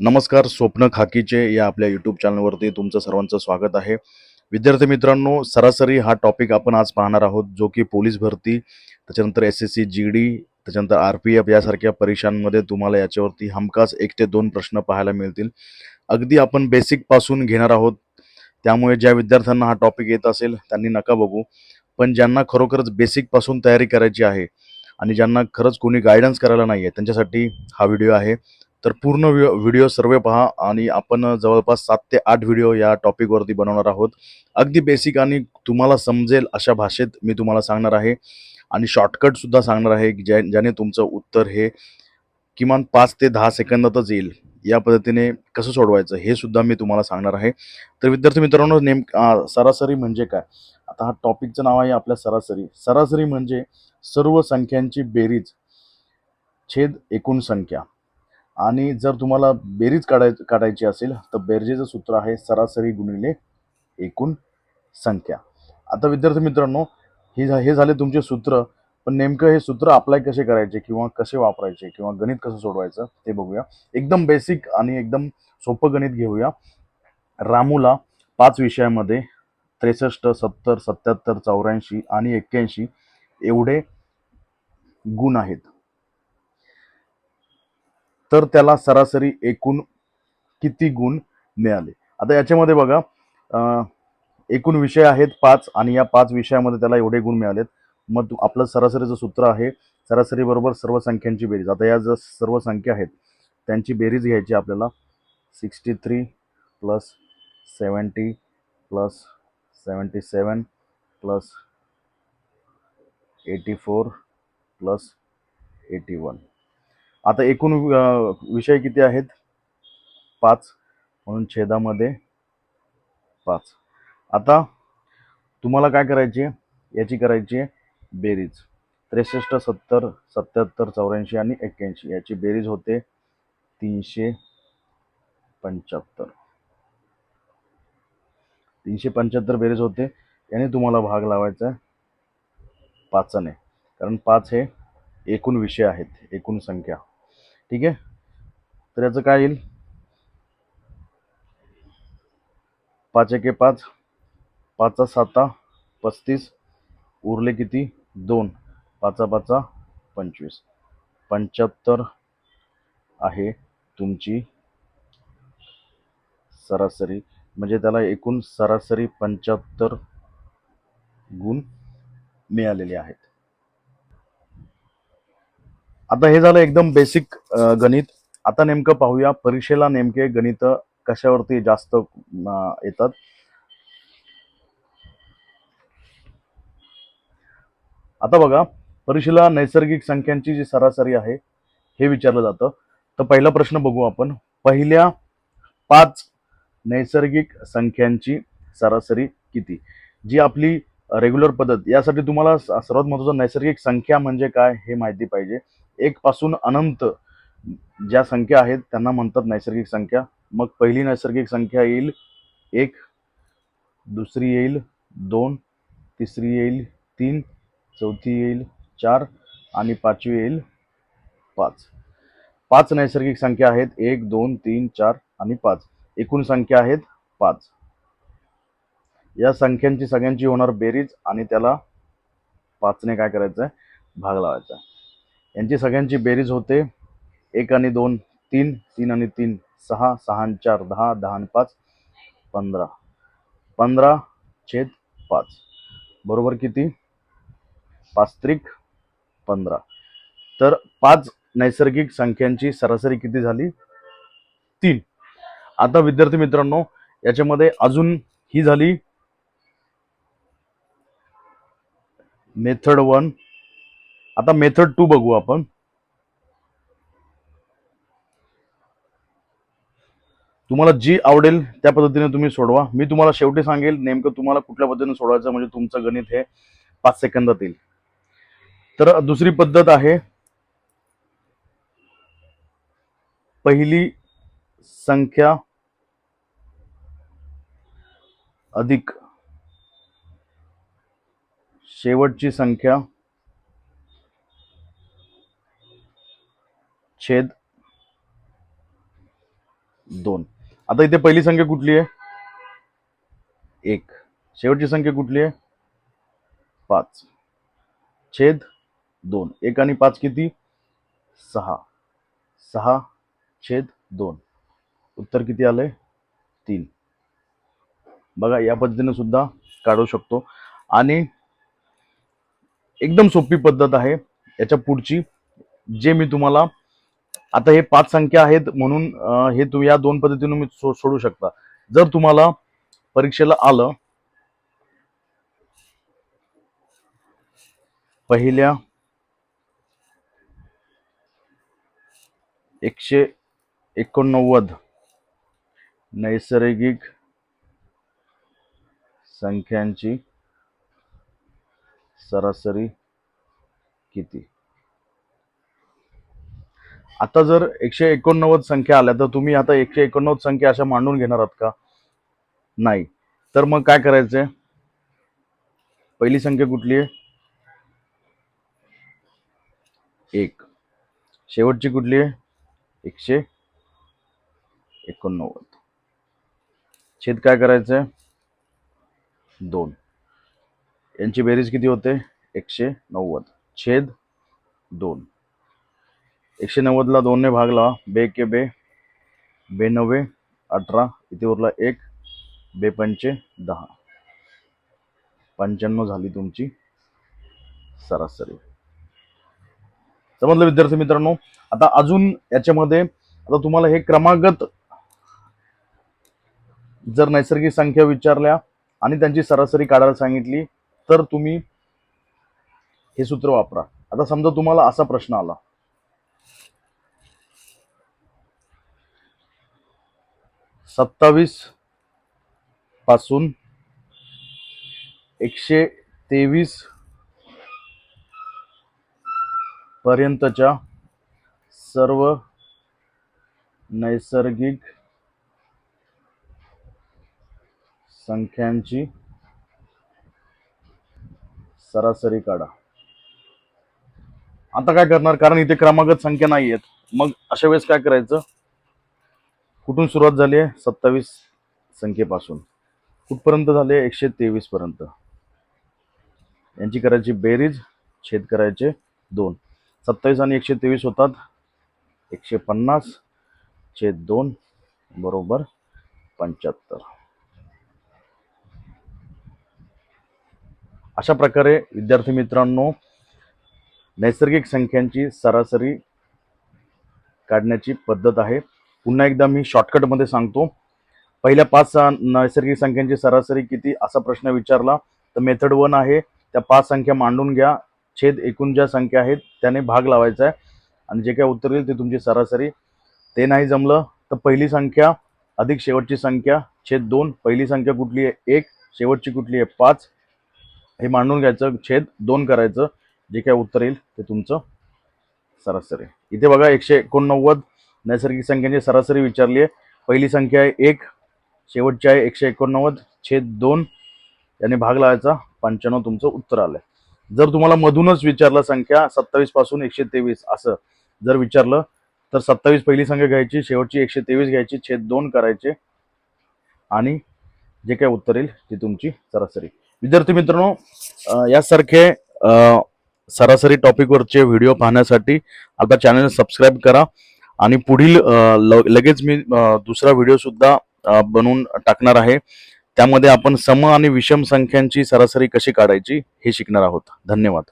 नमस्कार स्वप्न खाकीचे या आपल्या यूट्यूब चॅनलवरती तुमचं सर्वांचं स्वागत आहे. विद्यार्थी मित्रांनो सरासरी हा टॉपिक आपण आज पाहणार आहोत जो की पोलीस भरती त्याच्यानंतर S S C G D त्याच्यानंतर आर पी एफ यासारख्या परीक्षांमध्ये तुम्हाला याच्यावरती हमखास एक ते दोन प्रश्न पाहायला मिळतील. अगदी आपण बेसिकपासून घेणार आहोत. त्यामुळे ज्या विद्यार्थ्यांना हा टॉपिक येत असेल त्यांनी नका बघू. पण ज्यांना खरोखरच बेसिकपासून तयारी करायची आहे आणि ज्यांना खरंच कोणी गायडन्स करायला नाही आहे त्यांच्यासाठी हा व्हिडिओ आहे. तर पूर्ण व्हिडिओ सर्व पहा आणि आपण जवळपास सात ते आठ व्हिडिओ या टॉपिकवरती बनवणार आहोत. अगदी बेसिक आणि तुम्हाला समजेल अशा भाषेत मी तुम्हाला सांगणार आहे. आणि शॉर्टकटसुद्धा सांगणार आहे की ज्या ज्याने तुमचं उत्तर हे किमान पाच ते दहा सेकंदातच येईल. या पद्धतीने कसं सोडवायचं हे सुद्धा मी तुम्हाला सांगणार आहे. तर विद्यार्थी मित्रांनो नेम सरासरी म्हणजे काय? आता हा टॉपिकचं नाव आहे आपल्या सरासरी. सरासरी म्हणजे सर्व संख्यांची बेरीज छेद एकूण संख्या. आणि जर तुम्हाला बेरीज काढाय काढायची असेल तर बेरजेचं सूत्र आहे सरासरी गुणिले एकूण संख्या. आता विद्यार्थी मित्रांनो हे झा- हे झाले तुमचे सूत्र पण नेमकं हे सूत्र अप्लाय कसे करायचे किंवा कसे वापरायचे किंवा गणित कसं सोडवायचं ते बघूया. एकदम बेसिक आणि एकदम सोपं गणित घेऊया. रामूला पाच विषयामध्ये त्रेसष्ट सत्तर सत्याहत्तर चौऱ्याऐंशी आणि एक्क्याऐंशी एवढे गुण आहेत. तर त्याला सरासरी एकूण किती गुण मिळाले? आता याच्यामध्ये बघा एकूण विषय आहेत पाच आणि या पाच विषयामध्ये त्याला एवढे गुण मिळालेत. मग तू- आपलं सरासरीचं सूत्र आहे सरासरी बरोबर सर्व संख्यांची बेरीज. आता या ज सर्व संख्या आहेत त्यांची बेरीज घ्यायची आपल्याला sixty three plus seventy plus seventy seven plus eighty four plus eighty one. आता एकूण विषय किती आहेत? पाच. म्हणून छेदामध्ये पाच. आता तुम्हाला काय करायची आहे? याची करायची आहे बेरीज. त्रेसष्ट सत्तर सत्याहत्तर चौऱ्याऐंशी आणि एक्क्याऐंशी. याची बेरीज होते तीनशे पंच्याहत्तर. तीनशे पंच्याहत्तर बेरीज होते. याने तुम्हाला भाग लावायचा आहे पाचाने. कारण पाच हे एकूण विषय आहेत. एकूण संख्या. ठीक आहे? तर याचं काय येईल? पाच एके पाच पाचा साता पस्तीस उरले किती? दोन. पाचा पाचा पंचवीस. पंच्याहत्तर आहे तुमची सरासरी. म्हणजे त्याला एकूण सरासरी पंच्याहत्तर गुण मिळालेले आहेत. आता हे झालं एकदम बेसिक गणित. आता नेमकं पाहूया परीक्षेला नेमके गणित कशावरती जास्त येतात. आता बघा परीक्षेला नैसर्गिक संख्यांची जी सरासरी आहे हे विचारलं जातं. तर पहिला प्रश्न बघू आपण. पहिल्या पाच नैसर्गिक संख्यांची सरासरी किती? जी आपली रेग्युलर पद्धत. यासाठी तुम्हाला सर्वात महत्त्वाचं नैसर्गिक संख्या म्हणजे काय हे माहिती पाहिजे. एक पासून अनंत ज्या संख्या आहेत त्यांना म्हणतात नैसर्गिक संख्या. मग पहिली नैसर्गिक संख्या येईल एक दुसरी येईल दोन तिसरी येईल तीन चौथी येईल चार आणि पाचवी येईल पाच. पाच नैसर्गिक संख्या आहेत एक दोन तीन चार आणि पाच. एकूण संख्या आहेत पाच. या संख्यांची सगळ्यांची होणार बेरीज आणि त्याला पाचने काय करायचं आहे भाग लावायचा. आहे. यांची सगळ्यांची बेरीज होते. एक आणि दोन तीन तीन आणि तीन सहा सहा आणि चार दहा दहा आणि पाच पंधरा. पंधरा छेद पाच. बरोबर किती? पाच त्रिक पंधरा. तर पाच नैसर्गिक संख्यांची सरासरी किती झाली? तीन. आता विद्यार्थी मित्रांनो याच्यामध्ये अजून ही झाली मेथड वन. आता मेथड टू बघू आपण. तुम्हाला जी आवडेल त्या पद्धतीने तुम्ही सोडवा. मी तुम्हाला शेवटी सांगेल नेमकं तुम्हाला कुठल्या पद्धतीने सोडवायचं म्हणजे तुमचं गणित हे पाच सेकंदात येईल. तर दुसरी पद्धत आहे पहिली संख्या अधिक शेवटची संख्या. छेद दोन. आता इथे पहिली संख्या कुठली आहे? एक. शेवटची संख्या कुठली आहे? पाच. छेद दोन. एक आणि पाच किती? सहा. सहा छेद दोन. उत्तर किती आलंय? तीन. बघा या पद्धतीने सुद्धा काढू शकतो. आणि एकदम सोपी पद्धत आहे. याच्या पुढची जे मी तुम्हाला आता हे पाच संख्या आहेत म्हणून हे तुम्ही या दोन पद्धतीने मी सो- सोडू शकता. जर तुम्हाला परीक्षेला आलं पहिल्या एकशे एकोणनव्वद नैसर्गिक संख्यांची सरासरी किती? आता जर एकशे एकोणनव्वद संख्या आल्या तर तुम्ही आता एकशे एकोणनव्वद संख्या अशा मांडून घेणार आहात का? नाही. तर मग काय करायचंय? पहिली संख्या कुठली आहे? एक. शेवटची कुठली आहे? एकशे एकोणनव्वद. छेद काय करायचंय? दोन. यांची बेरीज किती होते? एकशे नव्वद. छेद दोन. एकशे नव्वदला दोनने भाग लावा बे के बे बे नव्वे अठरा इथे उरला एक बे पंचे दहा. पंच्याण्णव झाली तुमची सरासरी. समजलं विद्यार्थी मित्रांनो आता अजून याच्यामध्ये आता तुम्हाला हे क्रमागत जर नैसर्गिक संख्या विचारल्या आणि त्यांची सरासरी काढायला सांगितली तर तुम्ही हे सूत्र वापरा. आता समजा तुम्हाला असा प्रश्न आला. सत्तावीसपासून एकशे तेवीस पर्यंतच्या सर्व नैसर्गिक संख्यांची सरासरी काढा. आता काय करणार? कारण इथे क्रमागत संख्या नाही आहेत मग अशा वेळेस काय करायचं? कुठून सुरुवात झाली आहे? सत्तावीस संख्येपासून. कुठपर्यंत झाले एकशे तेवीस पर्यंत. यांची करायची बेरीज छेद करायचे दोन. सत्तावीस आणि एकशे तेवीस होतात. एकशे पन्नास छेद दोन बरोबर पंच्याहत्तर. अशा प्रकारे विद्यार्थी मित्रांनो नैसर्गिक संख्यांची सरासरी काढण्याची पद्धत आहे. पुन्हा एकदा मी शॉर्टकटमध्ये सांगतो. पहिल्या पाच नैसर्गिक संख्यांची सरासरी किती असा प्रश्न विचारला तर मेथड वन आहे. त्या पाच संख्या मांडून घ्या. छेद एकूण ज्या संख्या आहेत त्याने भाग लावायचा आहे. आणि जे काय उत्तर येईल ते तुमची सरासरी. ते नाही जमलं तर पहिली संख्या अधिक शेवटची संख्या छेद दोन. पहिली संख्या कुठली आहे? एक. शेवटची कुठली आहे? पाच. हे मांडून घ्यायचं छेद दोन करायचं. जे काय उत्तर येईल ते तुमचं सरासरी. इथे बघा एकशे एकोणनव्वद नैसर्गिक संख्यांची सरासरी विचारली आहे. पहिली संख्या आहे एक शेवटची आहे एकशे एकोणनव्वद छेद दोन. याने भाग लावायचा पंच्याण्णव तुमचं उत्तर आलं जर तुम्हाला मधूनच विचारलं संख्या सत्तावीसपासून एकशे तेवीस असं जर विचारलं तर सत्तावीस पहिली संख्या घ्यायची शेवटची एकशे तेवीस घ्यायची छेद दोन करायचे. आणि जे काय उत्तर येईल ती तुमची सरासरी. विद्यार्थी मित्रांनो यासारखे सरासरी टॉपिकवरचे व्हिडिओ पाहण्यासाठी आता चॅनल सबस्क्राईब करा. आणि पुढील लगेच मी दुसरा व्हिडिओ सुद्धा बनवून टाकणार आहे. त्यामध्ये आपण सम आणि विषम संख्यांची सरासरी कशी काढायची हे शिकणार आहोत. धन्यवाद.